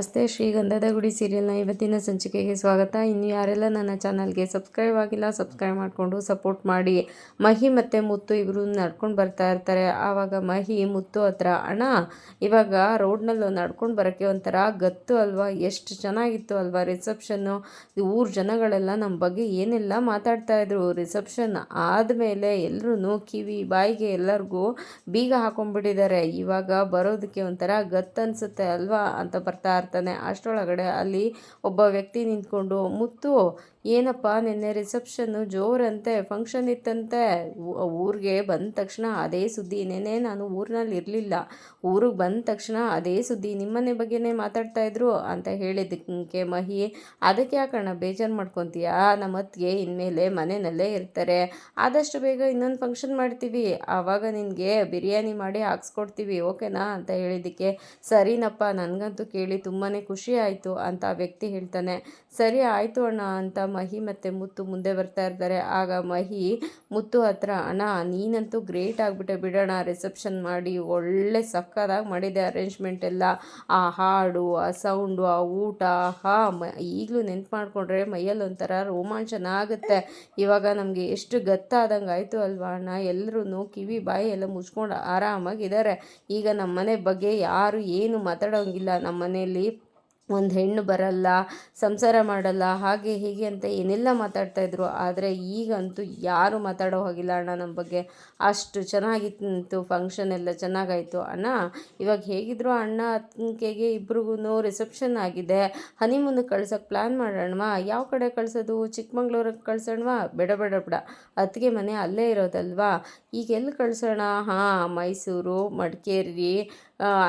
ನಮಸ್ತೆ ಶ್ರೀಗಂಧದ ಗುಡಿ ಸೀರಿಯಲ್ನ ಇವತ್ತಿನ ಸಂಚಿಕೆಗೆ ಸ್ವಾಗತ. ಇನ್ನು ಯಾರೆಲ್ಲ ನನ್ನ ಚಾನಲ್ಗೆ ಸಬ್ಸ್ಕ್ರೈಬ್ ಆಗಿಲ್ಲ, ಸಬ್ಸ್ಕ್ರೈಬ್ ಮಾಡಿಕೊಂಡು ಸಪೋರ್ಟ್ ಮಾಡಿ. ಮಹಿ ಮತ್ತು ಮುತ್ತು ಇವರು ನಡ್ಕೊಂಡು ಬರ್ತಾ ಇರ್ತಾರೆ. ಆವಾಗ ಮಹಿ, ಮುತ್ತು ಹತ್ರ, ಅಣ್ಣ, ಇವಾಗ ರೋಡ್ನಲ್ಲಿ ನಡ್ಕೊಂಡು ಬರೋಕ್ಕೆ ಒಂಥರ ಗತ್ತು ಅಲ್ವಾ? ಎಷ್ಟು ಚೆನ್ನಾಗಿತ್ತು ಅಲ್ವಾ ರಿಸೆಪ್ಷನ್ನು? ಊರ ಜನಗಳೆಲ್ಲ ನಮ್ಮ ಬಗ್ಗೆ ಏನೆಲ್ಲ ಮಾತಾಡ್ತಾ ಇದ್ರು. ರಿಸೆಪ್ಷನ್ ಆದಮೇಲೆ ಎಲ್ಲರೂ ಕಿವಿ, ಬಾಯಿಗೆ ಎಲ್ಲರಿಗೂ ಬೀಗ ಹಾಕೊಂಡ್ಬಿಟ್ಟಿದ್ದಾರೆ. ಇವಾಗ ಬರೋದಕ್ಕೆ ಒಂಥರ ಗತ್ತು ಅನಿಸುತ್ತೆ ಅಲ್ವಾ? ಅಂತ ಬರ್ತಾ ಇರ್ತಾನೆ ಅಷ್ಟರೊಳಗಡೆ ಅಲ್ಲಿ ಒಬ್ಬ ವ್ಯಕ್ತಿ ನಿಂತ್ಕೊಂಡು, ಮುತ್ತು, ಏನಪ್ಪ ನಿನ್ನೆ ರಿಸೆಪ್ಷನ್ನು ಜೋರಂತೆ ಫಂಕ್ಷನ್ ಇತ್ತಂತೆ. ಊರಿಗೆ ಬಂದ ತಕ್ಷಣ ಅದೇ ಸುದ್ದಿ. ನೆನೆ ನಾನು ಊರಿನಲ್ಲಿ ಇರಲಿಲ್ಲ. ಊರಿಗೆ ಬಂದ ತಕ್ಷಣ ಅದೇ ಸುದ್ದಿ. ನಿಮ್ಮನೆ ಬಗ್ಗೆನೇ ಮಾತಾಡ್ತಾ ಇದ್ರು ಅಂತ ಹೇಳಿದ್ದಕ್ಕೆ ಮಹಿ, ಅದಕ್ಕೆ ಯಾಕಣ್ಣ ಬೇಜಾರು ಮಾಡ್ಕೊತೀಯಾ? ನಮ್ಮ ಅತ್ತಿಗೆ ಇನ್ಮೇಲೆ ಮನೆಯಲ್ಲೇ ಇರ್ತಾರೆ. ಆದಷ್ಟು ಬೇಗ ಇನ್ನೊಂದು ಫಂಕ್ಷನ್ ಮಾಡ್ತೀವಿ. ಆವಾಗ ನಿನಗೆ ಬಿರಿಯಾನಿ ಮಾಡಿ ಹಾಕ್ಸ್ಕೊಡ್ತೀವಿ. ಓಕೆನಾ? ಅಂತ ಹೇಳಿದ್ದಕ್ಕೆ, ಸರಿನಪ್ಪ. ನನಗಂತೂ ಕೇಳಿ ತುಂಬಾ ಖುಷಿ ಆಯಿತು ಅಂತ ವ್ಯಕ್ತಿ ಹೇಳ್ತಾನೆ. ಸರಿ ಆಯಿತು ಅಣ್ಣ ಅಂತ ಮಹಿ ಮತ್ತು ಮುತ್ತು ಮುಂದೆ ಬರ್ತಾ ಇರ್ತಾರೆ. ಆಗ ಮಹಿ, ಮುತ್ತು ಹತ್ರ, ಅಣ್ಣ, ನೀನಂತೂ ಗ್ರೇಟ್ ಆಗಿಬಿಟ್ಟೆ ಬಿಡೋಣ, ರಿಸೆಪ್ಷನ್ ಮಾಡಿ, ಒಳ್ಳೆ ಸಕ್ಕದಾಗಿ ಮಾಡಿದೆ ಅರೇಂಜ್ಮೆಂಟ್ ಎಲ್ಲ. ಆ ಹಾಡು, ಆ ಸೌಂಡು, ಆ ಊಟ ಹಾ ಮ, ಈಗಲೂ ನೆನ್ಪು ಮಾಡಿಕೊಂಡ್ರೆ ಮೈಯಲ್ಲಿ ಒಂಥರ ರೋಮಾಂಚನ ಆಗುತ್ತೆ. ಇವಾಗ ನಮಗೆ ಎಷ್ಟು ಗತ್ತಾದಂಗೆ ಆಯಿತು ಅಲ್ವಾ ಅಣ್ಣ? ಎಲ್ಲರೂ ಕಿವಿ ಬಾಯಿ ಎಲ್ಲ ಮುಚ್ಕೊಂಡು ಆರಾಮಾಗಿದ್ದಾರೆ ಈಗ ನಮ್ಮ ಮನೆ ಬಗ್ಗೆ ಯಾರು ಏನು ಮಾತಾಡೋಂಗಿಲ್ಲ. ನಮ್ಮ ಮನೆಯಲ್ಲಿ ಒಂದು ಹೆಣ್ಣು ಬರಲ್ಲ, ಸಂಸಾರ ಮಾಡಲ್ಲ, ಹಾಗೆ ಹೀಗೆ ಅಂತ ಏನೆಲ್ಲ ಮಾತಾಡ್ತಾ ಇದ್ರು. ಆದರೆ ಈಗಂತೂ ಯಾರು ಮಾತಾಡೋ ಹೋಗಿಲ್ಲ ಅಣ್ಣ ನಮ್ಮ ಬಗ್ಗೆ. ಅಷ್ಟು ಚೆನ್ನಾಗಿತ್ತು ಫಂಕ್ಷನ್ ಎಲ್ಲ, ಚೆನ್ನಾಗಾಯಿತು. ಅಣ್ಣ, ಇವಾಗ ಹೇಗಿದ್ರು ಅಣ್ಣ ಅತ್ತಿಗೆಗೆ ಇಬ್ರಿಗೂ ರಿಸೆಪ್ಷನ್ ಆಗಿದೆ. ಹನಿಮೂನಿಗೆ ಕಳ್ಸೋಕ್ಕೆ ಪ್ಲ್ಯಾನ್ ಮಾಡೋಣವಾ? ಯಾವ ಕಡೆ ಕಳ್ಸೋದು? ಚಿಕ್ಕಮಂಗ್ಳೂರಿಗೆ ಕಳ್ಸೋಣವಾ? ಬೇಡ ಬೇಡ ಬೇಡ. ಅತ್ತಿಗೆ ಮನೆ ಅಲ್ಲೇ ಇರೋದಲ್ವಾ? ಈಗ ಎಲ್ಲಿ ಕಳ್ಸೋಣ? ಹಾಂ, ಮೈಸೂರು, ಮಡಿಕೇರಿ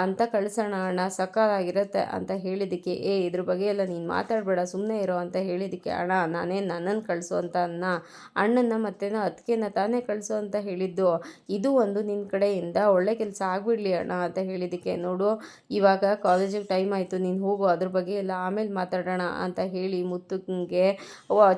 ಅಂತ ಕಳಿಸೋಣ ಅಣ್ಣ, ಸಕ್ಕತ್ತಾಗಿರುತ್ತೆ ಅಂತ ಹೇಳಿದ್ದಕ್ಕೆ, ಏ, ಇದ್ರ ಬಗ್ಗೆ ಎಲ್ಲ ನೀನು ಮಾತಾಡಬೇಡ ಸುಮ್ಮನೆ ಇರೋ ಅಂತ ಹೇಳಿದ್ದಕ್ಕೆ, ಅಣ್ಣ, ನಾನೇ ನನ್ನನ್ನು ಕಳಿಸು ಅಂತ ಅನ್ನ ಅಣ್ಣನ ಮತ್ತೇನ ಅದಕ್ಕೆನ ತಾನೇ ಕಳಿಸು ಅಂತ ಹೇಳಿದ್ದು, ಇದು ಒಂದು ನಿನ್ನ ಕಡೆಯಿಂದ ಒಳ್ಳೆ ಕೆಲಸ ಆಗಿಬಿಡ್ಲಿ ಅಣ್ಣ ಅಂತ ಹೇಳಿದ್ದಕ್ಕೆ, ನೋಡು, ಇವಾಗ ಕಾಲೇಜಿಗೆ ಟೈಮ್ ಆಯಿತು, ನೀನು ಹೋಗು, ಅದ್ರ ಬಗ್ಗೆ ಎಲ್ಲ ಆಮೇಲೆ ಮಾತಾಡೋಣ ಅಂತ ಹೇಳಿ ಮುತ್ತುಗೆ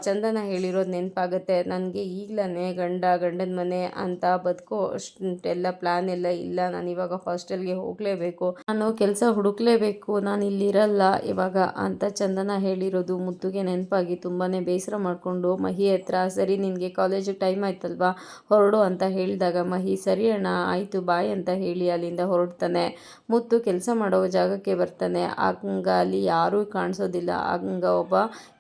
ಚಂದನ ಹೇಳಿರೋದು ನೆನಪಾಗುತ್ತೆ, ನನಗೆ ಈಗಲೇ ಗಂಡ, ಗಂಡನ ಮನೆ ಅಂತ ಬದುಕೋ ಅಷ್ಟೆಲ್ಲ ಪ್ಲ್ಯಾನ್ ಎಲ್ಲ ಇಲ್ಲ, ನಾನು ಇವಾಗ ಹಾಸ್ಟೆಲ್ಗೆ ಹೋಗಿ ಹುಡುಕ್ಲೇಬೇಕು. ನಾನು ಕೆಲಸ ಹುಡುಕ್ಲೇಬೇಕು, ನಾನು ಇಲ್ಲಿರಲ್ಲ ಇವಾಗ ಅಂತ ಚಂದನ ಹೇಳಿರೋದು ಮುತ್ತುಗೆ ನೆನಪಾಗಿ ತುಂಬಾ ಬೇಸರ ಮಾಡಿಕೊಂಡು, ಮಹಿ ಹತ್ರ, ಸರಿ ನಿನಗೆ ಕಾಲೇಜಿಗೆ ಟೈಮ್ ಆಯ್ತಲ್ವಾ? ಹೊರಡು ಅಂತ ಹೇಳಿದಾಗ, ಮಹಿ, ಸರಿ ಅಣ್ಣ, ಆಯಿತು ಬಾಯ್ ಅಂತ ಹೇಳಿ ಅಲ್ಲಿಂದ ಹೊರಡ್ತಾನೆ. ಮುತ್ತು ಕೆಲಸ ಮಾಡೋ ಜಾಗಕ್ಕೆ ಬರ್ತಾನೆ. ಆಗ ಅಲ್ಲಿ ಯಾರೂ ಕಾಣಿಸೋದಿಲ್ಲ. ಆಗ ಒಬ್ಬ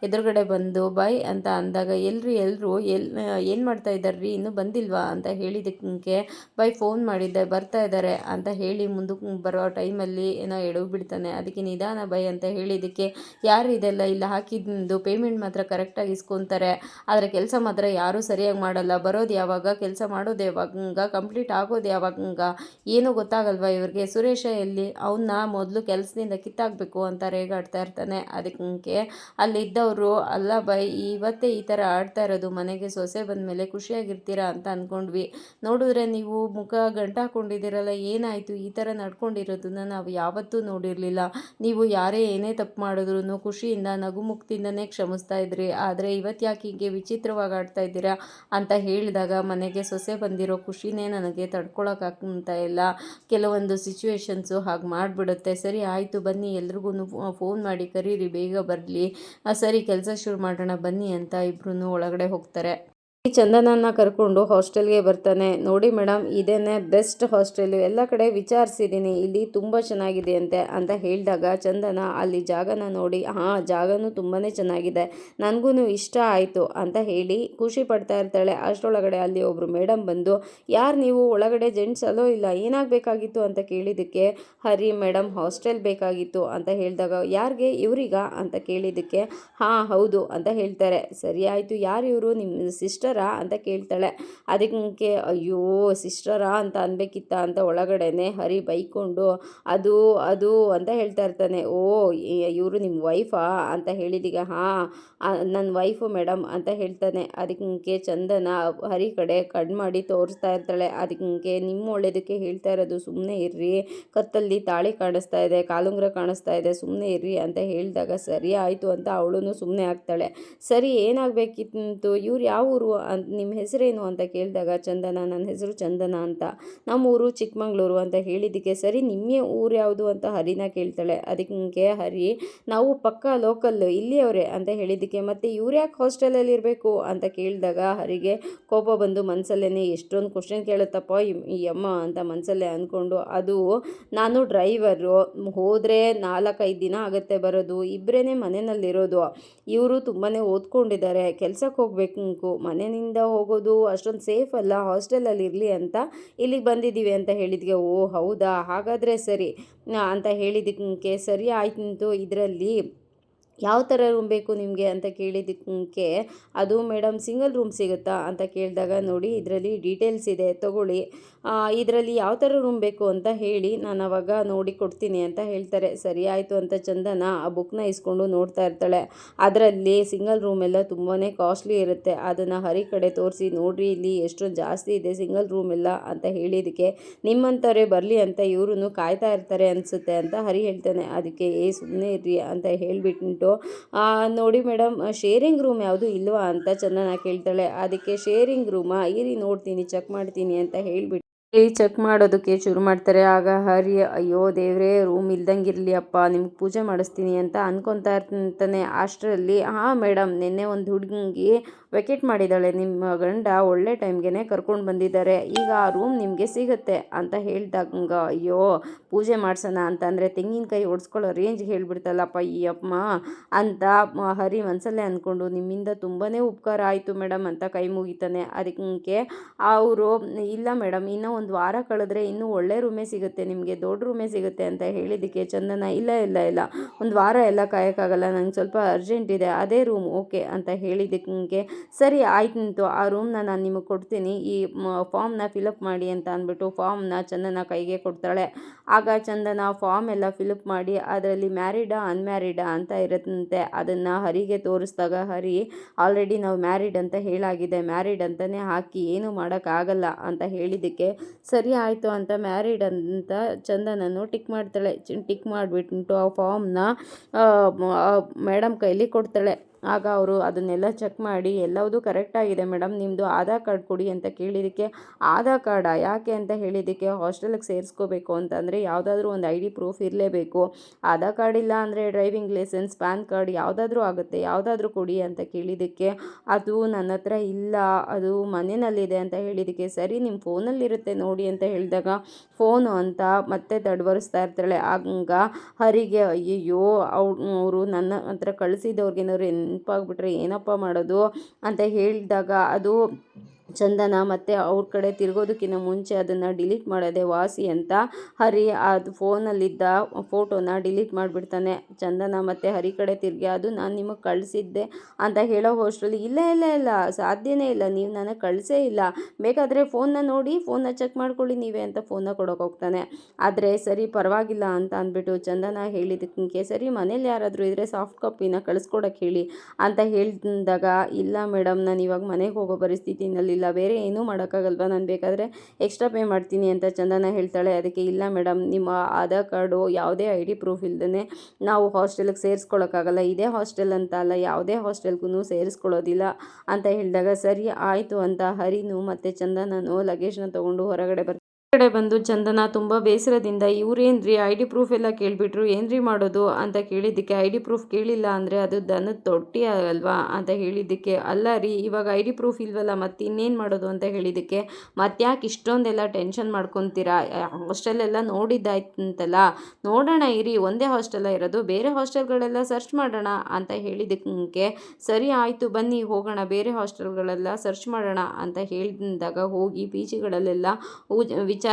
ಎದುರುಗಡೆ ಬಂದು ಬಾಯ್ ಅಂತ ಅಂದಾಗ, ಎಲ್ರಿ ಎಲ್ಲರೂ ಎಲ್, ಏನು ಮಾಡ್ತಾ ಇದ್ದಾರ್ರಿ? ಇನ್ನೂ ಬಂದಿಲ್ವಾ? ಅಂತ ಹೇಳಿದಕ್ಕೆ ಬೈ ಫೋನ್ ಮಾಡಿದ್ದೆ, ಬರ್ತಾ ಇದ್ದಾರೆ ಅಂತ ಹೇಳಿ ಮುಂದಕ್ಕೆ ಬರೋ ಟೈಮಲ್ಲಿ ಏನೋ ಎಡವು ಬಿಡ್ತಾನೆ. ಅದಕ್ಕೆ ನಿಧಾನ ಬೈ ಅಂತ ಹೇಳಿದ್ದಕ್ಕೆ ಯಾರು ಇದೆಲ್ಲ ಇಲ್ಲ, ಹಾಕಿದ್ದು ಪೇಮೆಂಟ್ ಮಾತ್ರ ಕರೆಕ್ಟಾಗಿ ಇಸ್ಕೊತಾರೆ. ಆದರೆ ಕೆಲಸ ಮಾತ್ರ ಯಾರೂ ಸರಿಯಾಗಿ ಮಾಡಲ್ಲ. ಬರೋದು ಯಾವಾಗ, ಕೆಲಸ ಮಾಡೋದು ಯಾವಾಗ ಕಂಪ್ಲೀಟ್ ಆಗೋದು ಯಾವಾಗ, ಏನೂ ಗೊತ್ತಾಗಲ್ವಾ ಇವ್ರಿಗೆ? ಸುರೇಶ ಎಲ್ಲಿ? ಅವನ್ನ ಮೊದಲು ಕೆಲಸದಿಂದ ಕಿತ್ತಾಗಬೇಕು ಅಂತ ರೇಗಾಡ್ತಾ ಇರ್ತಾನೆ. ಅದಕ್ಕೆ ಅಲ್ಲಿದ್ದವರು ಅಲ್ಲ ಬೈ, ಇವತ್ತೇ ಈ ಥರ ಆಡ್ತಾ ಇರೋದು, ಮನೆಗೆ ಸೊಸೆ ಬಂದ ಮೇಲೆ ಖುಷಿಯಾಗಿರ್ತೀರಾ? ಅಂತ ಅಂದ್ಕೊಂಡ್ವಿ. ನೋಡಿದ್ರೆ ನೀವು ಮುಖ ಗಂಟಾಕೊಂಡಿದ್ದೀರಲ್ಲ, ಏನಾಯಿತು? ಈ ಥರ ನಡ್ಕೊಂಡು ಮಾಡ್ಕೊಂಡಿರೋದನ್ನ ನಾವು ಯಾವತ್ತೂ ನೋಡಿರಲಿಲ್ಲ. ನೀವು ಯಾರೇ ಏನೇ ತಪ್ಪು ಮಾಡಿದ್ರು ಖುಷಿಯಿಂದ ನಗುಮುಕ್ತಿಯಿಂದನೇ ಕ್ಷಮಿಸ್ತಾ ಇದ್ರಿ. ಆದರೆ ಇವತ್ತು ಯಾಕೆ ಹೀಗೆ ವಿಚಿತ್ರವಾಗಿ ಆಡ್ತಾ ಇದ್ದೀರಾ ಅಂತ ಹೇಳಿದಾಗ ಮನೆಗೆ ಸೊಸೆ ಬಂದಿರೋ ಖುಷಿನೇ ನನಗೆ ತಡ್ಕೊಳಕ್ಕಾಗ್ತಾ ಇಲ್ಲ. ಕೆಲವೊಂದು ಸಿಚುವೇಶನ್ಸು ಹಾಗೆ ಮಾಡಿಬಿಡುತ್ತೆ. ಸರಿ, ಆಯಿತು, ಬನ್ನಿ, ಎಲ್ರಿಗೂ ಫೋನ್ ಮಾಡಿ ಕರೀರಿ, ಬೇಗ ಬರಲಿ. ಸರಿ, ಕೆಲಸ ಶುರು ಮಾಡೋಣ, ಬನ್ನಿ ಅಂತ ಇಬ್ರು ಒಳಗಡೆ ಹೋಗ್ತಾರೆ. ಈ ಚಂದನನ್ನ ಕರ್ಕೊಂಡು ಹಾಸ್ಟೆಲ್ಗೆ ಬರ್ತಾನೆ. ನೋಡಿ ಮೇಡಮ್ ಇದೇನೆ ಬೆಸ್ಟ್ ಹಾಸ್ಟೆಲ್. ಎಲ್ಲ ಕಡೆ ವಿಚಾರಿಸಿದ್ದೀನಿ ಇಲ್ಲಿ ತುಂಬ ಚೆನ್ನಾಗಿದೆ ಅಂತೆ ಅಂತ ಹೇಳಿದಾಗ ಚಂದನ ಅಲ್ಲಿ ಜಾಗನ ನೋಡಿ, ಹಾಂ, ಜಾಗನೂ ತುಂಬಾ ಚೆನ್ನಾಗಿದೆ. ನನಗೂ ಇಷ್ಟ ಆಯಿತು ಅಂತ ಹೇಳಿ ಖುಷಿ ಪಡ್ತಾ ಇರ್ತಾಳೆ. ಅಷ್ಟರೊಳಗಡೆ ಅಲ್ಲಿ ಒಬ್ಬರು ಮೇಡಮ್ ಬಂದು, ಯಾರು ನೀವು? ಒಳಗಡೆ ಜೆಂಟ್ಸ್ ಅಲ್ಲೋ ಇಲ್ಲ? ಏನಾಗಬೇಕಾಗಿತ್ತು? ಅಂತ ಕೇಳಿದ್ದಕ್ಕೆ, ಹರಿ ಮೇಡಮ್ ಹಾಸ್ಟೆಲ್ ಬೇಕಾಗಿತ್ತು ಅಂತ ಹೇಳಿದಾಗ, ಯಾರಿಗೆ? ಇವರಿಗ? ಅಂತ ಕೇಳಿದ್ದಕ್ಕೆ, ಹಾಂ, ಹೌದು ಅಂತ ಹೇಳ್ತಾರೆ. ಸರಿ ಆಯಿತು. ಯಾರು ಇವರು? ನಿಮ್ಮ ಸಿಸ್ಟರ್ ಸಿಸ್ಟರಾ ಅಂತ ಕೇಳ್ತಾಳೆ. ಅದಕ್ಕೆ ಅಯ್ಯೋ, ಸಿಸ್ಟರಾ ಅಂತ ಅನ್ಬೇಕಿತ್ತ ಅಂತ ಒಳಗಡೆನೆ ಹರಿ ಬೈಕೊಂಡು, ಅದು ಅದು ಅಂತ ಹೇಳ್ತಾ ಇರ್ತಾನೆ. ಓ ಇವರು ನಿಮ್ಮ ವೈಫಾ? ಅಂತ ಹೇಳಿದೀಗ, ಹಾಂ ನನ್ನ ವೈಫು ಮೇಡಮ್ ಅಂತ ಹೇಳ್ತಾನೆ. ಅದಕ್ಕೆ ಚಂದನ ಹರಿ ಕಡೆ ಕಣ್ಣು ಮಾಡಿ ತೋರಿಸ್ತಾ ಇರ್ತಾಳೆ. ಅದಕ್ಕೆ ನಿಮ್ಮ ಒಳ್ಳೇದಕ್ಕೆ ಹೇಳ್ತಾ ಇರೋದು ಸುಮ್ಮನೆ ಇರ್ರಿ. ಕತ್ತಲ್ಲಿ ತಾಳಿ ಕಾಣಿಸ್ತಾ ಇದೆ, ಕಾಲುಂಗ್ರ ಕಾಣಿಸ್ತಾ ಇದೆ ಸುಮ್ಮನೆ ಇರ್ರಿ ಅಂತ ಹೇಳಿದಾಗ, ಸರಿ ಆಯಿತು ಅಂತ ಅವಳು ಸುಮ್ಮನೆ ಆಗ್ತಾಳೆ ಸರಿ, ಏನಾಗಬೇಕಿತ್ತು? ಇವ್ರು ಯಾವ ಊರು? ನಿಮ್ಮ ಹೆಸರೇನು ಅಂತ ಕೇಳಿದಾಗ ಚಂದನ ನನ್ನ ಹೆಸರು ಚಂದನ ಅಂತ. ನಮ್ಮ ಊರು ಚಿಕ್ಕಮಂಗ್ಳೂರು ಅಂತ ಹೇಳಿದ್ದಕ್ಕೆ ಸರಿ ನಿಮ್ಮ ಊರು ಯಾವುದು ಅಂತ ಹರಿನ ಕೇಳ್ತಾಳೆ. ಅದಕ್ಕೆ ಹರಿ, ನಾವು ಪಕ್ಕ ಲೋಕಲ್ ಇಲ್ಲಿಯವರೇ ಅಂತ ಹೇಳಿದ್ದಕ್ಕೆ, ಮತ್ತು ಇವ್ರು ಯಾಕೆ ಹಾಸ್ಟೆಲಲ್ಲಿ ಇರಬೇಕು ಅಂತ ಕೇಳಿದಾಗ ಹರಿಗೆ ಕೋಪ ಬಂದು ಮನಸಲ್ಲೇ ಎಷ್ಟೊಂದು ಕ್ವಶನ್ ಕೇಳುತ್ತಪ್ಪ ಈ- ಅಮ್ಮ ಅಂತ ಮನಸಲ್ಲೇ ಅಂದ್ಕೊಂಡು ಅದು ನಾನು ಡ್ರೈವರು ಹೋದರೆ ನಾಲ್ಕೈದು ದಿನ ಆಗುತ್ತೆ ಬರೋದು ಇಬ್ಬರೇ ಮನೆಯಲ್ಲಿರೋದು ಇವರು ತುಂಬಾ ಓದ್ಕೊಂಡಿದ್ದಾರೆ ಕೆಲಸಕ್ಕೆ ಹೋಗ್ಬೇಕು ಮನೆಯಿಂದ ಹೋಗೋದು, ಅಷ್ಟೊಂದು ಸೇಫ್ ಅಲ್ಲ ಹಾಸ್ಟೆಲಲ್ಲಿ ಇರಲಿ ಅಂತ ಇಲ್ಲಿಗೆ ಬಂದಿದ್ದೀವಿ ಅಂತ ಹೇಳಿದ್ಗೆ, ಓ ಹೌದಾ? ಹಾಗಾದರೆ ಸರಿ ಅಂತ ಹೇಳಿದ್ದಕ್ಕೆ ಸರಿ ಆಯ್ತು ಇದರಲ್ಲಿ ಯಾವ ಥರ ರೂಮ್ ಬೇಕು ನಿಮಗೆ ಅಂತ ಕೇಳಿದಕ್ಕೆ ಅದು ಮೇಡಮ್ ಸಿಂಗಲ್ ರೂಮ್ ಸಿಗುತ್ತಾ ಅಂತ ಕೇಳಿದಾಗ, ನೋಡಿ ಇದರಲ್ಲಿ ಡೀಟೇಲ್ಸ್ ಇದೆ, ತಗೊಳ್ಳಿ. ಇದರಲ್ಲಿ ಯಾವ ಥರ ರೂಮ್ ಬೇಕು ಅಂತ ಹೇಳಿ ನಾನು ಅವಾಗ ನೋಡಿ ಕೊಡ್ತೀನಿ ಅಂತ ಹೇಳ್ತಾರೆ. ಸರಿ ಆಯಿತು ಅಂತ ಚಂದನ ಆ ಬುಕ್ನ ಇಸ್ಕೊಂಡು ನೋಡ್ತಾ ಇರ್ತಾಳೆ. ಅದರಲ್ಲಿ ಸಿಂಗಲ್ ರೂಮ್ ಎಲ್ಲ ತುಂಬಾ ಕಾಸ್ಟ್ಲಿ ಇರುತ್ತೆ. ಅದನ್ನು ಹರಿ ಕಡೆ ತೋರಿಸಿ, ನೋಡಿರಿ ಇಲ್ಲಿ ಎಷ್ಟೊಂದು ಜಾಸ್ತಿ ಇದೆ ಸಿಂಗಲ್ ರೂಮ್ ಎಲ್ಲ ಅಂತ ಹೇಳಿದಕ್ಕೆ ನಿಮ್ಮಂಥವ್ರೆ ಬರಲಿ ಅಂತ ಇವರು ಕಾಯ್ತಾ ಇರ್ತಾರೆ ಅನಿಸುತ್ತೆ ಅಂತ ಹರಿ ಹೇಳ್ತಾನೆ. ಅದಕ್ಕೆ ಏ ಸುಮ್ಮನೆ ಇರ್ರಿ ಅಂತ ಹೇಳಿಬಿಟ್ಟು ನೋಡಿ ಮೇಡಮ್ ಶೇರಿಂಗ್ ರೂಮ್ ಯಾವುದು ಇಲ್ವಾ ಅಂತ ಚಂದನ ಕೇಳ್ತಾಳೆ. ಅದಕ್ಕೆ ಶೇರಿಂಗ್ ರೂಮಾ ಇರಿ, ನೋಡ್ತೀನಿ ಚೆಕ್ ಮಾಡ್ತೀನಿ ಅಂತ ಹೇಳಿಬಿಟ್ಟು ಚೆಕ್ ಮಾಡೋದಕ್ಕೆ ಶುರು ಮಾಡ್ತಾರೆ. ಆಗ ಹರಿ, ಅಯ್ಯೋ, ದೇವರೇ ರೂಮ್ ಇಲ್ದಂಗಿರಲಿ ಅಪ್ಪ ನಿಮ್ಗೆ ಪೂಜೆ ಮಾಡಿಸ್ತೀನಿ ಅಂತ ಅನ್ಕೊತಾ ಇರ್ತಾನೆ. ಅಷ್ಟರಲ್ಲಿ ಹಾಂ ಮೇಡಮ್, ನಿನ್ನೆ ಒಂದು ಹುಡುಗಿ ವೆಕೆಟ್ ಮಾಡಿದ್ದಾಳೆ. ನಿಮ್ಮ ಗಂಡ ಒಳ್ಳೆ ಟೈಮ್ಗೆ ಕರ್ಕೊಂಡು ಬಂದಿದ್ದಾರೆ. ಈಗ ಆ ರೂಮ್ ನಿಮಗೆ ಸಿಗುತ್ತೆ ಅಂತ ಹೇಳ್ದಾಗ ಅಯ್ಯೋ, ಪೂಜೆ ಮಾಡ್ಸೋಣ ಅಂತಂದರೆ ತೆಂಗಿನಕಾಯಿ ಒಡ್ಸ್ಕೊಳ್ಳೋ ರೇಂಜ್ ಹೇಳಿಬಿಡ್ತಲ್ಲಪ್ಪ ಈ ಅಮ್ಮ ಅಂತ ಹರಿ ಮನಸಲ್ಲೇ ಅಂದ್ಕೊಂಡು ನಿಮ್ಮಿಂದ ತುಂಬಾ ಉಪಕಾರ ಆಯಿತು ಮೇಡಮ್ ಅಂತ ಕೈ ಮುಗಿತಾನೆ. ಅದಕ್ಕೆ ಅವರು, ಇಲ್ಲ ಮೇಡಮ್, ಇನ್ನೂ ಒಂದು ವಾರ ಕಳೆದ್ರೆ ಇನ್ನೂ ಒಳ್ಳೆ ರೂಮೇ ಸಿಗುತ್ತೆ, ನಿಮಗೆ ದೊಡ್ಡ ರೂಮೇ ಸಿಗುತ್ತೆ ಅಂತ ಹೇಳಿದ್ದಕ್ಕೆ ಚಂದನ, ಇಲ್ಲ ಇಲ್ಲ ಇಲ್ಲ, ಒಂದು ವಾರ ಎಲ್ಲ ಕಾಯೋಕ್ಕಾಗಲ್ಲ, ನಂಗೆ ಸ್ವಲ್ಪ ಅರ್ಜೆಂಟ್ ಇದೆ, ಅದೇ ರೂಮ್ ಓಕೆ ಅಂತ ಹೇಳಿದ್ದಕ್ಕೆ ಸರಿ, ಆಯ್ತು ನಿಂತು, ಆ ರೂಮ್ನ ನಾನು ನಿಮಗೆ ಕೊಡ್ತೀನಿ. ಈ ಫಾರ್ಮ್ನ ಫಿಲಪ್ ಮಾಡಿ ಅಂತ ಅಂದ್ಬಿಟ್ಟು ಫಾರ್ಮ್ನ ಚಂದನ ಕೈಗೆ ಕೊಡ್ತಾಳೆ. ಆಗ ಚಂದನ ಫಾರ್ಮ್ ಎಲ್ಲ ಫಿಲಪ್ ಮಾಡಿ, ಅದರಲ್ಲಿ ಮ್ಯಾರಿಡಾ ಅನ್ಮ್ಯಾರಿಡಾ ಅಂತ ಇರುತ್ತಂತೆ. ಅದನ್ನು ಹರಿಗೆ ತೋರಿಸಿದಾಗ, ಹರಿ, ಆಲ್ರೆಡಿ ನಾವು ಮ್ಯಾರಿಡ್ ಅಂತ ಹೇಳಾಗಿದೆ. ಮ್ಯಾರಿಡ್ ಅಂತಲೇ ಹಾಕಿ, ಏನು ಮಾಡೋಕ್ಕಾಗಲ್ಲ ಅಂತ ಹೇಳಿದ್ದಕ್ಕೆ, ಸರಿ ಆಯಿತು ಅಂತ ಮ್ಯಾರಿಡ್ ಅಂತ ಚಂದನನ್ನು ಟಿಕ್ ಮಾಡ್ತಾಳೆ. ಟಿಕ್ ಮಾಡಿಬಿಟ್ಟು ಆ ಫಾರ್ಮ್ನ ಮೇಡಮ್ ಕೈಲಿ ಕೊಡ್ತಾಳೆ. ಆಗ ಅವರು ಅದನ್ನೆಲ್ಲ ಚೆಕ್ ಮಾಡಿ ಎಲ್ಲವುದು ಕರೆಕ್ಟಾಗಿದೆ ಮೇಡಮ್ ನಿಮ್ಮದು ಆಧಾರ್ ಕಾರ್ಡ್ ಕೊಡಿ ಅಂತ ಕೇಳಿದ್ದಕ್ಕೆ, ಆಧಾರ್ ಕಾರ್ಡಾ ಯಾಕೆ ಅಂತ ಹೇಳಿದ್ದಕ್ಕೆ ಹಾಸ್ಟೆಲಿಗೆ ಸೇರಿಸ್ಕೋಬೇಕು ಅಂತಂದರೆ ಯಾವುದಾದ್ರೂ ಒಂದು ಐ ಡಿ ಪ್ರೂಫ್ ಇರಲೇಬೇಕು. ಆಧಾರ್ ಕಾರ್ಡ್ ಇಲ್ಲ ಅಂದರೆ ಡ್ರೈವಿಂಗ್ ಲೈಸೆನ್ಸ್, ಪ್ಯಾನ್ ಕಾರ್ಡ್ ಯಾವುದಾದ್ರೂ ಆಗುತ್ತೆ, ಯಾವುದಾದ್ರೂ ಕೊಡಿ ಅಂತ ಕೇಳಿದ್ದಕ್ಕೆ, ಅದು ನನ್ನ ಹತ್ರ ಇಲ್ಲ, ಅದು ಮನೆಯಲ್ಲಿದೆ ಅಂತ ಹೇಳಿದ್ದಕ್ಕೆ, ಸರಿ ನಿಮ್ಮ ಫೋನಲ್ಲಿರುತ್ತೆ ನೋಡಿ ಅಂತ ಹೇಳಿದಾಗ, ಫೋನು ಅಂತ ಮತ್ತೆ ತಡವರಿಸ್ತಾ ಇರ್ತಾಳೆ. ಹಂಗ ಹರಿಗೆ, ಅಯ್ಯಯ್ಯೋ, ಅವರು ನನ್ನ ಹತ್ರ ಕಳಿಸಿದವ್ರಿಗೇನಾದ್ರು ನೆನಪಾಗ್ಬಿಟ್ರೆ ಏನಪ್ಪ ಮಾಡೋದು ಅಂತ ಹೇಳಿದಾಗ ಅದು ಚಂದನ ಮತ್ತು ಅವ್ರ ಕಡೆ ತಿರುಗೋದಕ್ಕಿಂತ ಮುಂಚೆ ಅದನ್ನು ಡಿಲೀಟ್ ಮಾಡೋದೆ ವಾಸಿ ಅಂತ ಹರಿ ಅದು ಫೋನಲ್ಲಿದ್ದ ಫೋಟೋನ ಡಿಲೀಟ್ ಮಾಡಿಬಿಡ್ತಾನೆ. ಚಂದನ ಮತ್ತು ಹರಿ ಕಡೆ ತಿರುಗಿ, ಅದು ನಾನು ನಿಮಗೆ ಕಳಿಸಿದ್ದೆ ಅಂತ ಹೇಳೋ ಹೋಸ್ಟ್ರಲ್ಲಿ, ಇಲ್ಲ ಇಲ್ಲ ಇಲ್ಲ, ಸಾಧ್ಯನೇ ಇಲ್ಲ, ನೀವು ನನಗೆ ಕಳಿಸೇ ಇಲ್ಲ. ಬೇಕಾದರೆ ಫೋನ್ನ ನೋಡಿ ಫೋನ್ನ ಚೆಕ್ ಮಾಡ್ಕೊಳ್ಳಿ ನೀವೇ ಅಂತ ಫೋನ್ನ ಕೊಡೋಕೆ ಹೋಗ್ತಾನೆ. ಆದರೆ ಸರಿ, ಪರವಾಗಿಲ್ಲ ಅಂತ ಅಂದ್ಬಿಟ್ಟು ಚಂದನ ಹೇಳಿದ್ದಕ್ಕೆ ಸರಿ, ಮನೇಲಿ ಯಾರಾದರೂ ಇದ್ದರೆ ಸಾಫ್ಟ್ ಕಾಪಿನ ಕಳಿಸ್ಕೊಡಕ್ಕೆ ಹೇಳಿ ಅಂತ ಹೇಳಿದಾಗ, ಇಲ್ಲ ಮೇಡಮ್, ನಾನು ಇವಾಗ ಮನೆಗೆ ಹೋಗೋ ಪರಿಸ್ಥಿತಿನಲ್ಲಿಲ್ಲ. ಬೇರೆ ಏನೂ ಮಾಡೋಕ್ಕಾಗಲ್ವಾ? ನಾನು ಬೇಕಾದರೆ ಎಕ್ಸ್ಟ್ರಾ ಪೇ ಮಾಡ್ತೀನಿ ಅಂತ ಚಂದನ ಹೇಳ್ತಾಳೆ. ಅದಕ್ಕೆ, ಇಲ್ಲ ಮೇಡಮ್ ನಿಮ್ಮ ಆಧಾರ್ ಕಾರ್ಡು ಯಾವುದೇ ಐ ಡಿ ಪ್ರೂಫ್ ಇಲ್ದೇ ನಾವು ಹಾಸ್ಟೆಲ್ಗೆ ಸೇರಿಸ್ಕೊಳ್ಳೋಕ್ಕಾಗಲ್ಲ ಇದೇ ಹಾಸ್ಟೆಲ್ ಅಂತ ಅಲ್ಲ, ಯಾವುದೇ ಹಾಸ್ಟೆಲ್ಗೂ ಸೇರಿಸ್ಕೊಳ್ಳೋದಿಲ್ಲ ಅಂತ ಹೇಳಿದಾಗ, ಸರಿ, ಆಯಿತು ಅಂತ ಹರಿನು ಮತ್ತು ಚಂದನನು ಲಗೇಜ್ನ ತೊಗೊಂಡು ಹೊರಗಡೆ ಬರ್ತಾರೆ ಕಡೆ ಬಂದು ಚಂದನ ತುಂಬ ಬೇಸರದಿಂದ, ಇವ್ರೇನ್ರಿ? ಐ ಡಿ ಪ್ರೂಫ್ ಎಲ್ಲ ಕೇಳಿಬಿಟ್ರು, ಏನ್ರಿ ಮಾಡೋದು? ಅಂತ ಕೇಳಿದ್ದಕ್ಕೆ, ಐ ಡಿ ಪ್ರೂಫ್ ಕೇಳಿಲ್ಲ ಅಂದರೆ ಅದು ದನದ ತೊಟ್ಟಿ ಆಗಲ್ವಾ ಅಂತ ಹೇಳಿದ್ದಕ್ಕೆ, ಅಲ್ಲ ರೀ, ಇವಾಗ ಐ ಡಿ ಪ್ರೂಫ್ ಇಲ್ವಲ್ಲ, ಮತ್ತೆ ಇನ್ನೇನು ಮಾಡೋದು? ಅಂತ ಹೇಳಿದ್ದಕ್ಕೆ ಮತ್ತ್ಯಾಕೆ ಇಷ್ಟೊಂದೆಲ್ಲ ಟೆನ್ಷನ್ ಮಾಡ್ಕೊತೀರಾ? ಹಾಸ್ಟೆಲೆಲ್ಲ ನೋಡಿದ್ದಾಯ್ತಂತಲ್ಲ. ನೋಡೋಣ ಇರಿ, ಒಂದೇ ಹಾಸ್ಟೆಲ್ಲ ಇರೋದು, ಬೇರೆ ಹಾಸ್ಟೆಲ್ಗಳೆಲ್ಲ ಸರ್ಚ್ ಮಾಡೋಣ. ಅಂತ ಹೇಳಿದ್ದಕ್ಕೆ, ಸರಿ ಆಯಿತು, ಬನ್ನಿ, ಹೋಗೋಣ, ಬೇರೆ ಹಾಸ್ಟೆಲ್ಗಳೆಲ್ಲ ಸರ್ಚ್ ಮಾಡೋಣ. ಅಂತ ಹೇಳಿದಾಗ, ಹೋಗಿ, ಪಿ ಜಿಗಳಲ್ಲೆಲ್ಲ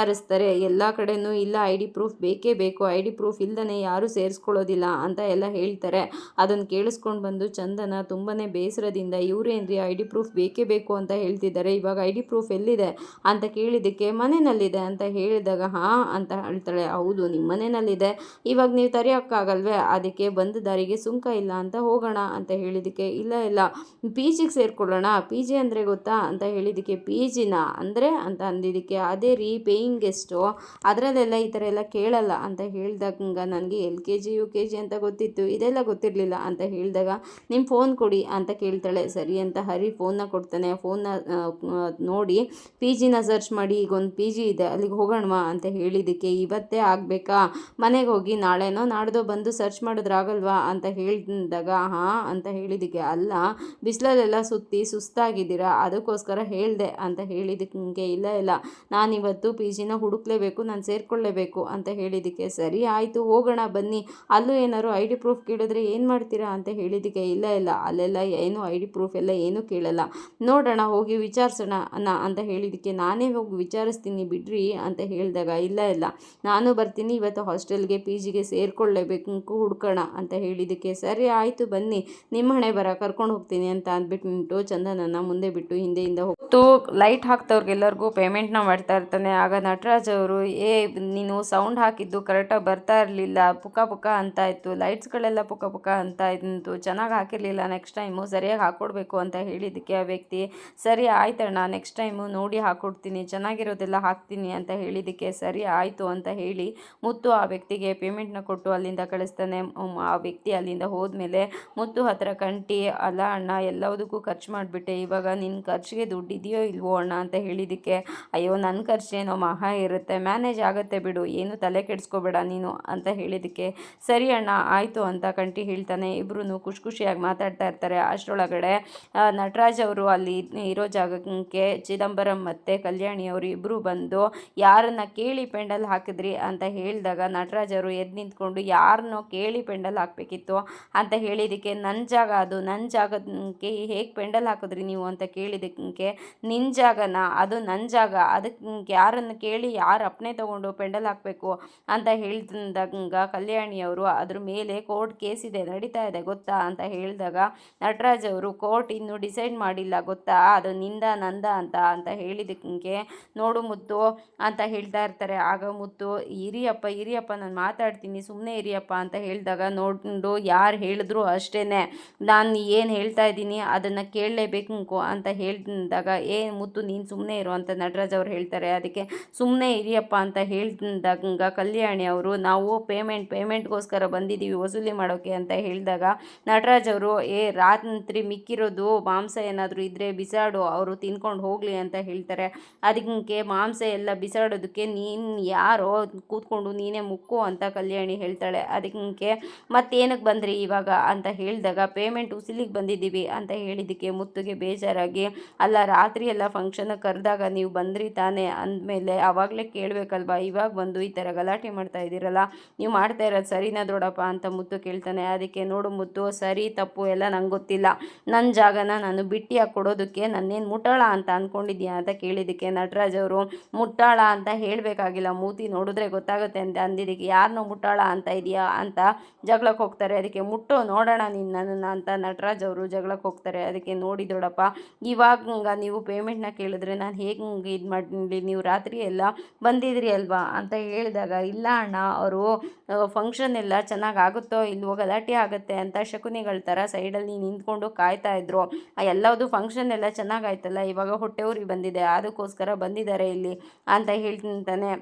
ವಿಚಾರಿಸ್ತಾರೆ, ಎಲ್ಲ ಕಡೆಯೂ ಇಲ್ಲ ಐ ಡಿ ಪ್ರೂಫ್ ಬೇಕೇ ಬೇಕು ಐ ಡಿ ಪ್ರೂಫ್ ಇಲ್ಲದೇ ಯಾರೂ ಸೇರಿಸ್ಕೊಳ್ಳೋದಿಲ್ಲ ಅಂತ ಎಲ್ಲ ಹೇಳ್ತಾರೆ. ಅದನ್ನು ಕೇಳಿಸ್ಕೊಂಡು ಬಂದು ಚಂದನ ತುಂಬಾ ಬೇಸರದಿಂದ ಇವರೇನ್ರಿ ಐ ಡಿ ಪ್ರೂಫ್ ಬೇಕೇ ಬೇಕು ಅಂತ ಹೇಳ್ತಿದ್ದಾರೆ, ಇವಾಗ ಐ ಡಿ ಪ್ರೂಫ್ ಎಲ್ಲಿದೆ? ಅಂತ ಕೇಳಿದ್ದಕ್ಕೆ ಮನೆಯಲ್ಲಿದೆ ಅಂತ ಹೇಳಿದಾಗ, ಹಾಂ ಅಂತ ಹೇಳ್ತಾಳೆ, ಹೌದು ನಿಮ್ಮ ಮನೆಯಲ್ಲಿದೆ ಇವಾಗ ನೀವು ತರೆಯೋಕ್ಕಾಗಲ್ವೇ, ಅದಕ್ಕೆ ಬಂದ ದಾರಿಗೆ ಸುಂಕ ಇಲ್ಲ ಅಂತ ಹೋಗೋಣ ಅಂತ ಹೇಳಿದ್ದಕ್ಕೆ, ಇಲ್ಲ ಇಲ್ಲ ಪಿ ಜಿಗೆ ಸೇರ್ಕೊಳ್ಳೋಣ ಪಿ ಜಿ ಅಂದರೆ ಗೊತ್ತಾ? ಅಂತ ಹೇಳಿದ್ದಕ್ಕೆ ಪಿ ಜಿನ ಅಂದರೆ? ಅಂತ ಅಂದಿದ್ದಕ್ಕೆ, ಅದೇ ರೀ ಪೇಯಿಂಗ್ ಗೆಸ್ಟು ಅದರಲ್ಲೆಲ್ಲ ಈ ಥರ ಎಲ್ಲ ಕೇಳಲ್ಲ ಅಂತ ಹೇಳಿದಾಗ ನನಗೆ L K G, U K G ಅಂತ ಗೊತ್ತಿತ್ತು, ಇದೆಲ್ಲ ಗೊತ್ತಿರಲಿಲ್ಲ ಅಂತ ಹೇಳಿದಾಗ ನಿಮ್ಮ ಫೋನ್ ಕೊಡಿ ಅಂತ ಕೇಳ್ತಾಳೆ. ಸರಿ ಅಂತ ಹರಿ ಫೋನ್ನ ಕೊಡ್ತಾನೆ. ಫೋನ್ನ ನೋಡಿ ಪಿ ಜಿನ ಸರ್ಚ್ ಮಾಡಿ, ಈಗ ಒಂದು ಪಿ ಜಿ ಇದೆ, ಅಲ್ಲಿಗೆ ಹೋಗೋಣವಾ ಅಂತ ಹೇಳಿದ್ದಕ್ಕೆ ಇವತ್ತೇ ಆಗಬೇಕಾ? ಮನೆಗೆ ಹೋಗಿ ನಾಳೆನೋ ನಾಡ್ದೋ ಬಂದು ಸರ್ಚ್ ಮಾಡಿದ್ರಾಗಲ್ವಾ ಅಂತ ಹೇಳಿದಾಗ, ಹಾಂ ಅಂತ ಹೇಳಿದ್ದಕ್ಕೆ, ಅಲ್ಲ, ಬಿಸಿಲಲ್ಲೆಲ್ಲ ಸುತ್ತಿ ಸುಸ್ತಾಗಿದ್ದೀರಾ? ಅದಕ್ಕೋಸ್ಕರ ಹೇಳಿದೆ ಅಂತ ಹೇಳಿದ್ದಕ್ಕೆ ಇಲ್ಲ ಇಲ್ಲ. ನಾನಿವತ್ತು ಪಿ ಜಿನ ಹುಡುಕಲೇಬೇಕು, ನಾನು ಸೇರಿಕೊಳ್ಳೇಬೇಕು ಅಂತ ಹೇಳಿದ್ದಕ್ಕೆ ಸರಿ, ಆಯಿತು, ಹೋಗೋಣ, ಬನ್ನಿ. ಅಲ್ಲೂ ಏನಾದ್ರು ಐ ಡಿ ಪ್ರೂಫ್ ಕೇಳಿದ್ರೆ ಏನು ಮಾಡ್ತೀರಾ ಅಂತ ಹೇಳಿದ್ದಕ್ಕೆ ಇಲ್ಲ ಇಲ್ಲ. ಅಲ್ಲೆಲ್ಲ ಏನು ಐ ಡಿ ಪ್ರೂಫ್ ಎಲ್ಲ ಏನೂ ಕೇಳಲ್ಲ. ನೋಡೋಣ, ಹೋಗಿ ವಿಚಾರಿಸೋಣ ಅನ್ನ ಅಂತ ಹೇಳಿದ್ದಕ್ಕೆ ನಾನೇ ಹೋಗಿ ವಿಚಾರಿಸ್ತೀನಿ ಬಿಡ್ರಿ ಅಂತ ಹೇಳಿದಾಗ ಇಲ್ಲ ಇಲ್ಲ. ನಾನು ಬರ್ತೀನಿ, ಇವತ್ತು ಹಾಸ್ಟೆಲ್ಗೆ ಪಿ ಜಿಗೆ ಸೇರಿಕೊಳ್ಳೇಬೇಕು, ಹುಡ್ಕೋಣ ಅಂತ ಹೇಳಿದ್ದಕ್ಕೆ ಸರಿ, ಆಯಿತು, ಬನ್ನಿ. ನಿಮ್ಮ ಹಣೆ ಬರ, ಕರ್ಕೊಂಡು ಹೋಗ್ತೀನಿ ಅಂತ ಅಂದ್ಬಿಟ್ಟು ಚಂದನನ್ನು ಮುಂದೆ ಬಿಟ್ಟು ಹಿಂದೆಯಿಂದ ಹೋಗ್ತು ಲೈಟ್ ಹಾಕ್ತವ್ರಿಗೆಲ್ಲರಿಗೂ ಪೇಮೆಂಟ್ನ ಮಾಡ್ತಾ ಇರ್ತಾನೆ, ಆಗ ನಟರಾಜ್ ಅವರು, ಏ, ನೀನು ಸೌಂಡ್ ಹಾಕಿದ್ದು ಕರೆಕ್ಟಾಗಿ ಬರ್ತಾ ಇರಲಿಲ್ಲ, ಪುಕ ಪುಕ ಅಂತ ಇತ್ತು ಲೈಟ್ಸ್ಗಳೆಲ್ಲ ಪುಕ ಪುಕ ಅಂತ ಇತ್ತು ಚೆನ್ನಾಗಿ ಹಾಕಿರಲಿಲ್ಲ ನೆಕ್ಸ್ಟ್ ಟೈಮು ಸರಿಯಾಗಿ ಹಾಕ್ಕೊಡ್ಬೇಕು ಅಂತ ಹೇಳಿದ್ದಕ್ಕೆ ಆ ವ್ಯಕ್ತಿ, ಸರಿ ಆಯ್ತಣ್ಣ ನೆಕ್ಸ್ಟ್ ಟೈಮು ನೋಡಿ ಹಾಕ್ಕೊಡ್ತೀನಿ ಚೆನ್ನಾಗಿರೋದೆಲ್ಲ ಹಾಕ್ತೀನಿ ಅಂತ ಹೇಳಿದ್ದಕ್ಕೆ ಸರಿ ಆಯಿತು ಅಂತ ಹೇಳಿ ಮುತ್ತು ಆ ವ್ಯಕ್ತಿಗೆ ಪೇಮೆಂಟ್ನ ಕೊಟ್ಟು ಅಲ್ಲಿಂದ ಕಳಿಸ್ತಾನೆ. ಆ ವ್ಯಕ್ತಿ ಅಲ್ಲಿಂದ ಹೋದ್ಮೇಲೆ ಮುತ್ತು ಹತ್ರ ಕಂಟಿ, ಅಲ್ಲ ಅಣ್ಣ, ಎಲ್ಲದಕ್ಕೂ ಖರ್ಚು ಮಾಡಿಬಿಟ್ಟೆ, ಇವಾಗ ನಿನ್ನ ಖರ್ಚಿಗೆ ದುಡ್ಡಿದೆಯೋ ಇಲ್ವೋ ಅಣ್ಣ? ಅಂತ ಹೇಳಿದ್ದಕ್ಕೆ, ಅಯ್ಯೋ ನನ್ನ ಖರ್ಚೇನೋ ಮಹಾ ಇರುತ್ತೆ ಮ್ಯಾನೇಜ್ ಆಗುತ್ತೆ ಬಿಡು, ಏನು ತಲೆ ಕೆಡಿಸ್ಕೋಬೇಡ ನೀನು ಅಂತ ಹೇಳಿದ್ದಕ್ಕೆ, ಸರಿ ಅಣ್ಣ, ಆಯಿತು ಅಂತ ಕಂಟಿ ಹೇಳ್ತಾನೆ. ಇಬ್ಬರೂ ಖುಷಿ ಖುಷಿಯಾಗಿ ಮಾತಾಡ್ತಾ ಇರ್ತಾರೆ. ಅಷ್ಟರೊಳಗಡೆ ನಟರಾಜ್ ಅವರು ಅಲ್ಲಿ ಇರೋ ಜಾಗಕ್ಕೆ ಚಿದಂಬರಂ ಮತ್ತು ಕಲ್ಯಾಣಿ ಅವರು ಇಬ್ಬರು ಬಂದು, ಯಾರನ್ನ ಕೇಳಿ ಪೆಂಡಲ್ ಹಾಕಿದ್ರಿ? ಅಂತ ಹೇಳಿದಾಗ ನಟರಾಜ್ ಅವರು ಎದ್ದು ನಿಂತ್ಕೊಂಡು ಯಾರನ್ನೋ ಕೇಳಿ ಪೆಂಡಲ್ ಹಾಕಬೇಕಿತ್ತು? ಅಂತ ಹೇಳಿದ್ದಕ್ಕೆ ನನ್ನ ಜಾಗ ಅದು ನನ್ನ ಜಾಗಕ್ಕೆ ಹೇಗೆ ಪೆಂಡಲ್ ಹಾಕಿದ್ರಿ ನೀವು? ಅಂತ ಕೇಳಿದಕ್ಕೆ ನಿನ್ನ ಜಾಗನ? ಅದು ನನ್ನ ಜಾಗ, ಅದಕ್ಕೆ ಯಾರನ್ನು ಕೇಳಿ ಯಾರು ಅಪ್ಪನೆ ತಗೊಂಡು ಪೆಂಡಲ್ ಹಾಕಬೇಕು ಅಂತ ಹೇಳಿದಂಗ ಕಲ್ಯಾಣಿಯವರು ಅದ್ರ ಮೇಲೆ ಕೋರ್ಟ್ ಕೇಸ್ ಇದೆ, ನಡೀತಾ ಇದೆ ಗೊತ್ತಾ ಅಂತ ಹೇಳಿದಾಗ ನಟರಾಜ್ ಅವರು ಕೋರ್ಟ್ ಇನ್ನೂ ಡಿಸೈಡ್ ಮಾಡಿಲ್ಲ ಗೊತ್ತಾ, ಅದು ನಿಂದ ನಂದ ಅಂತ ಅಂತ ಹೇಳಿದಕ್ಕೆ ನೋಡು ಮುತ್ತು ಅಂತ ಹೇಳ್ತಾ ಇರ್ತಾರೆ. ಆಗ ಮುತ್ತು ಇರಿಯಪ್ಪ ಇರಿಯಪ್ಪ ನಾನು ಮಾತಾಡ್ತೀನಿ ಸುಮ್ಮನೆ ಇರಿಯಪ್ಪ ಅಂತ ಹೇಳಿದಾಗ ನೋಡು ಯಾರು ಹೇಳಿದ್ರು ಅಷ್ಟೇ ನಾನು ಏನು ಹೇಳ್ತಾ ಇದ್ದೀನಿ, ಅದನ್ನು ಕೇಳಲೇಬೇಕು ಅಂತ ಹೇಳಿದಾಗ, ಏ ಮುತ್ತು, ನೀನು ಸುಮ್ಮನೆ ಇರು ಅಂತ ನಟರಾಜ್ ಅವ್ರು ಹೇಳ್ತಾರೆ. ಅದಕ್ಕೆ ಸುಮ್ಮನೆ ಇರಿಯಪ್ಪ ಅಂತ ಹೇಳಿದಾಗ ಕಲ್ಯಾಣಿ ಅವರು, ನಾವು ಪೇಮೆಂಟ್ ಪೇಮೆಂಟ್ಗೋಸ್ಕರ ಬಂದಿದ್ದೀವಿ ವಸೂಲಿ ಮಾಡೋಕ್ಕೆ ಅಂತ ಹೇಳಿದಾಗ ನಟರಾಜ್ ಅವರು, ಏ, ರಾತ್ರಿ ಮಿಕ್ಕಿರೋದು, ಮಾಂಸ ಏನಾದರೂ ಇದ್ದರೆ ಬಿಸಾಡು, ಅವರು ತಿನ್ಕೊಂಡು ಹೋಗಲಿ ಅಂತ ಹೇಳ್ತಾರೆ. ಅದಕ್ಕೆ ಮಾಂಸ ಎಲ್ಲ ಬಿಸಾಡೋದಕ್ಕೆ ನೀನು ಯಾರೋ ಕೂತ್ಕೊಂಡು ನೀನೇ ಮುಕ್ಕು ಅಂತ ಕಲ್ಯಾಣಿ ಹೇಳ್ತಾಳೆ. ಅದಕ್ಕೆ ಮತ್ತೇನಕ್ಕೆ ಬಂದ್ರಿ ಇವಾಗ? ಅಂತ ಹೇಳಿದಾಗ ಪೇಮೆಂಟ್ ಉಸಿಲಿಗೆ ಬಂದಿದ್ದೀವಿ ಅಂತ ಹೇಳಿದ್ದಕ್ಕೆ ಮುತ್ತುಗೆ ಬೇಜಾರಾಗಿ, ಅಲ್ಲ, ರಾತ್ರಿ ಎಲ್ಲ ಫಂಕ್ಷನ್ ಕರೆದಾಗ ನೀವು ಬಂದ್ರಿ ತಾನೇ? ಅಂದಮೇಲೆ ಆವಾಗಲೇ ಕೇಳಬೇಕಲ್ವಾ? ಇವಾಗ ಬಂದು ಈ ಥರ ಗಲಾಟೆ ಮಾಡ್ತಾ ಇದ್ದೀರಲ್ಲ? ನೀವು ಮಾಡ್ತಾ ಇರೋದು ಸರಿನಾ ದೊಡಪ್ಪ ಅಂತ ಮುತ್ತು ಕೇಳ್ತಾನೆ. ಅದಕ್ಕೆ ನೋಡು ಮುತ್ತು, ಸರಿ, ತಪ್ಪು ಎಲ್ಲ ನಂಗೆ ಗೊತ್ತಿಲ್ಲ. ನನ್ನ ಜಾಗನ ನಾನು ಬಿಟ್ಟಿಯಾಗಿ ಕೊಡೋದಕ್ಕೆ ನನ್ನೇನು ಮುಟ್ಟಾಳ ಅಂತ ಅಂದ್ಕೊಂಡಿದ್ಯಾ ಅಂತ ಕೇಳಿದ್ದಕ್ಕೆ ನಟರಾಜ್ ಅವರು, ಮುಟ್ಟಾಳ ಅಂತ ಹೇಳಬೇಕಾಗಿಲ್ಲ. ಮೂತಿ ನೋಡಿದ್ರೆ ಗೊತ್ತಾಗುತ್ತೆ ಅಂತ ಅಂದಿದ್ದಕ್ಕೆ ಯಾರನ್ನೋ ಮುಟ್ಟಾಳ ಅಂತ ಇದೆಯಾ ಅಂತ ಜಗಳಕ್ಕೆ ಹೋಗ್ತಾರೆ. ಅದಕ್ಕೆ ಮುಟ್ಟು ನೋಡೋಣ ನೀನು ನನ್ನನ್ನು ಅಂತ ನಟರಾಜ್ ಅವರು ಜಗಳಕ್ಕೆ ಹೋಗ್ತಾರೆ. ಅದಕ್ಕೆ ನೋಡಿ ದೊಡಪ್ಪ, ಇವಾಗ ನೀವು ಪೇಮೆಂಟ್ನ ಕೇಳಿದ್ರೆ ನಾನು ಹೇಗೆ ಇದು ಮಾಡಿ ನೀವು ರಾತ್ರಿ ಎಲ್ಲ ಬಂದಿದ್ರಿ ಅಲ್ವಾ? ಅಂತ ಹೇಳಿದಾಗ, ಇಲ್ಲ ಅಣ್ಣ, ಅವರು ಫಂಕ್ಷನ್ ಎಲ್ಲ ಚೆನ್ನಾಗಿ ಆಗುತ್ತೋ ಇಲ್ವೋ, ಗಲಾಟೆ ಆಗುತ್ತೆ ಅಂತ ಶಕುನಿಗಳ ಥರ ಸೈಡಲ್ಲಿ ನಿಂತ್ಕೊಂಡು ಕಾಯ್ತಾ ಇದ್ರು. ಆ, ಎಲ್ಲದು ಫಂಕ್ಷನ್ ಎಲ್ಲ ಚೆನ್ನಾಗಾಯ್ತಲ್ಲ, ಇವಾಗ ಹೊಟ್ಟೆ ಉರಿ ಬಂದಿದೆ, ಅದಕ್ಕೋಸ್ಕರ ಬಂದಿದ್ದಾರೆ ಇಲ್ಲಿ, ಅಂತ ಹೇಳ್ತಾನೆ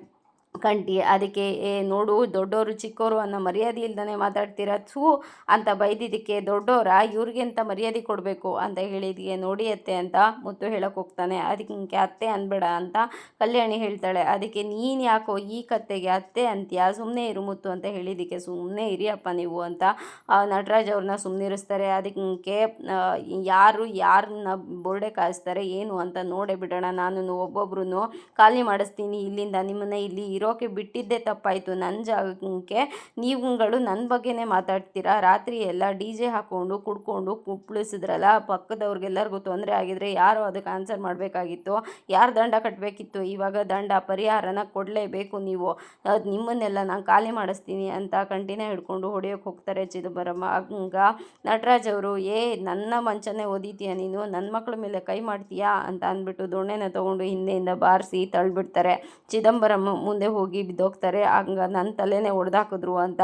ಕಂಟಿ ಅದಕ್ಕೆ ಏ ನೋಡು ದೊಡ್ಡವರು ಚಿಕ್ಕೋರು ಅನ್ನೋ ಮರ್ಯಾದೆ ಇಲ್ದೇ ಮಾತಾಡ್ತೀರ? ಥೂ ಅಂತ ಬೈದಿದ್ದಕ್ಕೆ ದೊಡ್ಡವರ ಇವ್ರಿಗೆ ಅಂತ ಮರ್ಯಾದೆ ಕೊಡಬೇಕು? ಅಂತ ಹೇಳಿದ್ಗೆ ನೋಡಿ ಅತ್ತೆ ಅಂತ ಮುತ್ತು ಹೇಳಕ್ಕೆ ಹೋಗ್ತಾನೆ. ಅದಕ್ಕೆ ಅತ್ತೆ ಅನ್ಬೇಡ ಅಂತ ಕಲ್ಯಾಣಿ ಹೇಳ್ತಾಳೆ. ಅದಕ್ಕೆ ನೀನು ಯಾಕೋ ಈ ಕತ್ತೆಗೆ ಅತ್ತೆ ಅಂತೀಯ? ಸುಮ್ಮನೆ ಇರು ಮುತ್ತು ಅಂತ ಹೇಳಿದ್ದಕ್ಕೆ ಸುಮ್ಮನೆ ಇರಿಯಪ್ಪ ನೀವು ಅಂತ ನಟರಾಜ್ ಅವ್ರನ್ನ ಸುಮ್ಮನಿರಿಸ್ತಾರೆ ಅದಕ್ಕೆ ಆ, ಯಾರು ಯಾರನ್ನ ಬೋರ್ಡೆ ಕಾಯಿಸ್ತಾರೆ ಏನು ಅಂತ ನೋಡೇ ಬಿಡೋಣ. ನಾನು ಒಬ್ಬೊಬ್ರು ಖಾಲಿ ಮಾಡಿಸ್ತೀನಿ. ಇಲ್ಲಿಂದ ನಿಮ್ಮನ್ನ ಇಲ್ಲಿ ಇರೋಕೆ ಬಿಟ್ಟಿದ್ದೇ ತಪ್ಪಾಯಿತು. ನನ್ನ ಜಾಗಕ್ಕೆ ನೀವುಗಳು ನನ್ನ ಬಗ್ಗೆನೇ ಮಾತಾಡ್ತೀರಾ? ರಾತ್ರಿ ಎಲ್ಲ ಡಿ ಜೆ ಹಾಕ್ಕೊಂಡು ಕುಡ್ಕೊಂಡು ಕುಪ್ಪಳಿಸಿದ್ರಲ್ಲ, ಪಕ್ಕದವ್ರಿಗೆಲ್ಲರಿಗೂ ತೊಂದರೆ ಆಗಿದ್ರೆ ಯಾರು ಅದಕ್ಕೆ ಆನ್ಸರ್ ಮಾಡಬೇಕಾಗಿತ್ತು? ಯಾರು ದಂಡ ಕಟ್ಟಬೇಕಿತ್ತು ಇವಾಗ ದಂಡ ಪರಿಹಾರನ ಕೊಡಲೇಬೇಕು ನೀವು. ಅದು ನಿಮ್ಮನ್ನೆಲ್ಲ ನಾನು ಖಾಲಿ ಮಾಡಿಸ್ತೀನಿ ಅಂತ ಕಂಟಿನ ಹಿಡ್ಕೊಂಡು ಹೊಡೆಯೋಕೆ ಹೋಗ್ತಾರೆ ಚಿದಂಬರಮ್ಮ. ಹಂಗ ನಟರಾಜ್ ಅವರು, ಏ, ನನ್ನ ಮಂಚನೇ ಓದಿತೀಯ ನೀನು? ನನ್ನ ಮಕ್ಕಳ ಮೇಲೆ ಕೈ ಮಾಡ್ತೀಯಾ? ಅಂತ ಅಂದ್ಬಿಟ್ಟು ದೊಣ್ಣೆನ ತೊಗೊಂಡು ಹಿಂದೆಯಿಂದ ಬಾರಿಸಿ ತಳ್ಳಿಬಿಡ್ತಾರೆ ಚಿದಂಬರಮ್ಮ. ಮುಂದೆ ಹೋಗಿ ಬಿದ್ದೋಗ್ತಾರೆ. ಹಂಗ ನನ್ನ ತಲೆನೇ ಹೊಡೆದಾಕಿದ್ರು ಅಂತ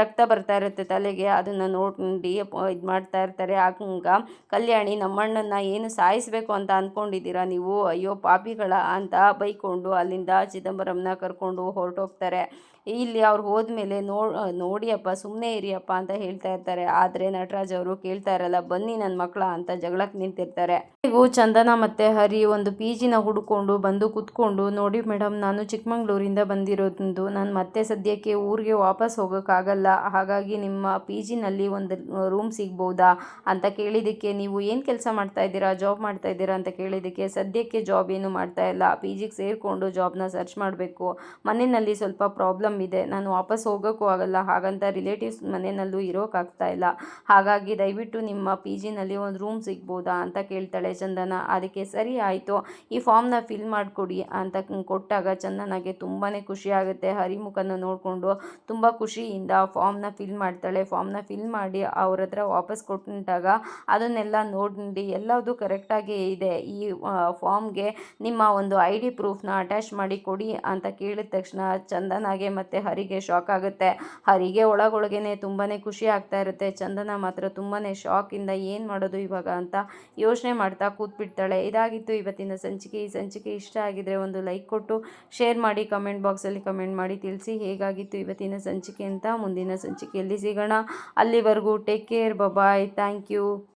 ರಕ್ತ ಬರ್ತಾ ಇರುತ್ತೆ ತಲೆಗೆ. ಅದನ್ನು ನೋಡಿ ಇದು ಮಾಡ್ತಾ ಇರ್ತಾರೆ. ಹಂಗ ಕಲ್ಯಾಣಿ ನಮ್ಮಣ್ಣನ ಏನು ಸಾಯಿಸಬೇಕು ಅಂತ ಅಂದ್ಕೊಂಡಿದ್ದೀರಾ ನೀವು? ಅಯ್ಯೋ, ಪಾಪಿಗಳ ಅಂತ ಬೈಕೊಂಡು ಅಲ್ಲಿಂದ ಚಿದಂಬರಂನ ಕರ್ಕೊಂಡು ಹೊರಟೋಗ್ತಾರೆ. ಇಲ್ಲಿ ಅವ್ರು ಹೋದ್ಮೇಲೆ ನೋ, ನೋಡಿಯಪ್ಪ ಸುಮ್ಮನೆ ಇರಿಯಪ್ಪ ಅಂತ ಹೇಳ್ತಾ ಇರ್ತಾರೆ. ಆದರೆ ನಟರಾಜ್ ಅವರು ಕೇಳ್ತಾ ಇರಲ್ಲ, ಬನ್ನಿ ನನ್ನ ಮಕ್ಕಳ ಅಂತ ಜಗಳಕ್ಕೆ ನಿಂತಿರ್ತಾರೆ. ನೀವು ಚಂದನ ಮತ್ತೆ ಹರಿ ಒಂದು ಪಿ.ಜಿನ ಹುಡುಕೊಂಡು ಬಂದು ಕೂತ್ಕೊಂಡು ನೋಡಿ ಮೇಡಮ್ ನಾನು ಚಿಕ್ಕಮಂಗ್ಳೂರಿಂದ ಬಂದಿರೋದು ನಾನು ಮತ್ತೆ ಸದ್ಯಕ್ಕೆ ಊರಿಗೆ ವಾಪಸ್ ಹೋಗೋಕ್ಕಾಗಲ್ಲ. ಹಾಗಾಗಿ ನಿಮ್ಮ ಪಿ ಜಿನಲ್ಲಿ ಒಂದು ರೂಮ್ ಸಿಗ್ಬೋದಾ ಅಂತ ಕೇಳಿದ್ದಕ್ಕೆ ನೀವು ಏನು ಕೆಲಸ ಮಾಡ್ತಾ ಇದ್ದೀರಾ, ಜಾಬ್ ಮಾಡ್ತಾ ಇದ್ದೀರಾ ಅಂತ ಕೇಳಿದ್ದಕ್ಕೆ ಸದ್ಯಕ್ಕೆ ಜಾಬ್ ಏನು ಮಾಡ್ತಾ ಇಲ್ಲ. ಪಿ ಜಿಗೆ ಸೇರಿಕೊಂಡು ಜಾಬ್ನ ಸರ್ಚ್ ಮಾಡಬೇಕು. ಮನೆಯಲ್ಲಿ ಸ್ವಲ್ಪ ಪ್ರಾಬ್ಲಮ್ ಇದೆ. ನಾನು ವಾಪಸ್ ಹೋಗೋಕ್ಕೂ ಆಗಲ್ಲ. ಹಾಗಂತ ರಿಲೇಟಿವ್ಸ್ ಮನೆಯಲ್ಲೂ ಇರೋಕ್ಕಾಗ್ತಾ ಇಲ್ಲ. ಹಾಗಾಗಿ ದಯವಿಟ್ಟು ನಿಮ್ಮ ಪಿ ಜಿನಲ್ಲಿ ಒಂದು ರೂಮ್ ಸಿಗ್ಬೋದಾ ಅಂತ ಕೇಳ್ತಾಳೆ ಚಂದನ, ಅದಕ್ಕೆ ಸರಿ ಆಯಿತು. ಈ ಫಾರ್ಮ್ನ ಫಿಲ್ ಮಾಡಿಕೊಡಿ ಅಂತ ಕೊಟ್ಟಾಗ ಚಂದನಗೆ ತುಂಬಾ ಖುಷಿ ಆಗುತ್ತೆ. ಹರಿಮುಖನ ನೋಡಿಕೊಂಡು ತುಂಬ ಖುಷಿಯಿಂದ ಫಾರ್ಮ್ನ ಫಿಲ್ ಮಾಡ್ತಾಳೆ. ಫಾರ್ಮ್ನ ಫಿಲ್ ಮಾಡಿ ಅವ್ರ ಹತ್ರ ವಾಪಸ್ ಕೊಟ್ಟಾಗ ಅದನ್ನೆಲ್ಲ ನೋಡಿ ಎಲ್ಲದೂ ಕರೆಕ್ಟಾಗೇ ಇದೆ. ಈ ಫಾರ್ಮ್ಗೆ ನಿಮ್ಮ ಒಂದು ಐ ಡಿ ಪ್ರೂಫ್ನ ಅಟ್ಯಾಚ್ ಮಾಡಿ ಕೊಡಿ ಅಂತ ಕೇಳಿದ ತಕ್ಷಣ ಚಂದನಾಗೆ ಮತ್ತು ಹರಿಗೆ ಶಾಕ್ ಆಗುತ್ತೆ. ಹರಿಗೆ ಒಳಗೊಳಗೇನೆ ತುಂಬಾ ಖುಷಿ ಆಗ್ತಾ ಇರುತ್ತೆ. ಚಂದನ ಮಾತ್ರ ತುಂಬಾ ಶಾಕಿಂದ ಏನು ಮಾಡೋದು ಇವಾಗ ಅಂತ ಯೋಚನೆ ಮಾಡ್ತಾ ಕೂತ್ಬಿಡ್ತಾಳೆ. ಇದಾಗಿತ್ತು ಇವತ್ತಿನ ಸಂಚಿಕೆ. ಈ ಸಂಚಿಕೆ ಇಷ್ಟ ಆಗಿದ್ರೆ ಒಂದು ಲೈಕ್ ಕೊಟ್ಟು ಶೇರ್ ಮಾಡಿ ಕಮೆಂಟ್ ಬಾಕ್ಸಲ್ಲಿ ಕಮೆಂಟ್ ಮಾಡಿ, ತಿಳಿಸಿ ಹೇಗಾಗಿತ್ತು ಇವತ್ತಿನ ಸಂಚಿಕೆ ಅಂತ ಮುಂದಿನ ಸಂಚಿಕೆಯಲ್ಲಿ ಸಿಗೋಣ. ಅಲ್ಲಿವರೆಗೂ take care bye bye thank you